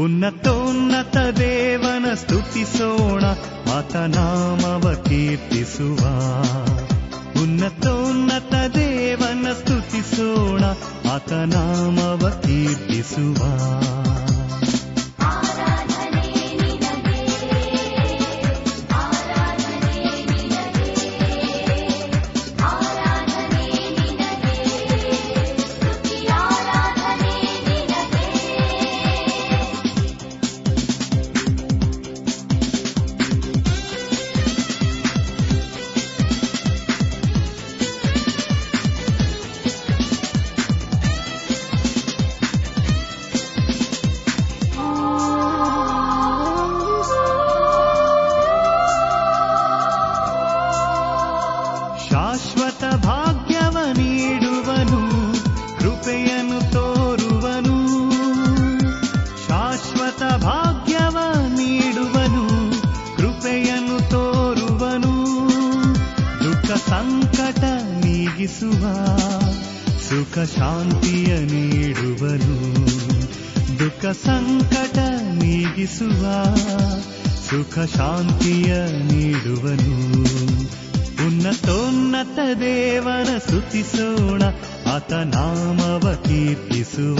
ಉನ್ನತೋನ್ನತ ದೇವನ ಸ್ತುತಿಸೋಣ ಮತನಾಮವ ಕೀರ್ತಿಸುವ. ಉನ್ನತೋನ್ನತ ದೇವನ ಸ್ತುತಿಸೋಣ ಮತನಾಮವ ಕೀರ್ತಿಸುವ. ಶಾಂತಿಯ ನೀಡುವನು. ದುಃಖ ಸಂಕಟ ನೀಗಿಸುವ ಸುಖ ಶಾಂತಿಯ ನೀಡುವನು. ಉನ್ನತೋನ್ನತ ದೇವನ ಸ್ತುತಿಸೋಣ ಆತ ನಾಮವ ಕೀರ್ತಿಸುವ.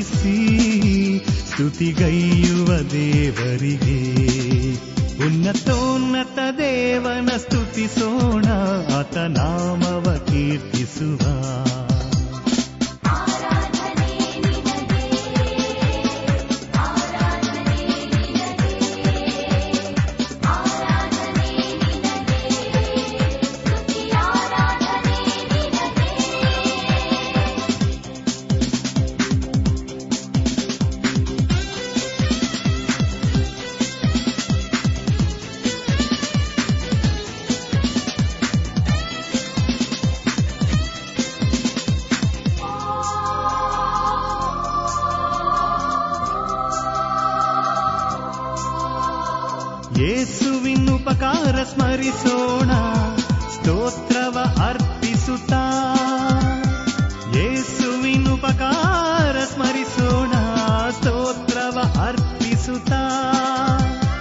ನುಡಿಸಿ ಸ್ತುತಿಗೈಯುವ ದೇವರಿಗೆ. ಉನ್ನತೋನ್ನತ ದೇವನ ಸ್ತುತಿಸೋಣ ಆತ ನಾಮವ ಕೀರ್ತಿಸುವ. ಯೇಸುವಿನುಪಕಾರ ಸ್ಮರಿಸೋಣ, ಸ್ತೋತ್ರವ ಅರ್ಪಿಸುತ್ತಾ. ಯೇಸುವಿನುಪಕಾರ ಸ್ಮರಿಸೋಣ, ಸ್ತೋತ್ರವ ಅರ್ಪಿಸುತ್ತಾ.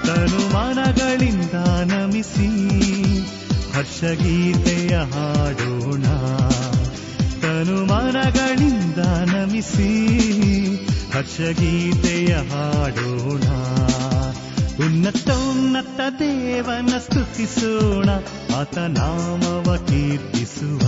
ತನುಮಾನಗಳಿಂದ ನಮಿಸಿ, ಹರ್ಷಗೀತೆಯ ಹಾಡೋಣ. ತನುಮಾನಗಳಿಂದ ನಮಿಸಿ, ಹರ್ಷಗೀತೆಯ ಹಾಡೋಣ. ಉನ್ನತ ಉನ್ನತ ದೇವನ ಸ್ತುತಿಸೋಣ ಆತ ನಾಮವ ಕೀರ್ತಿಸುವ.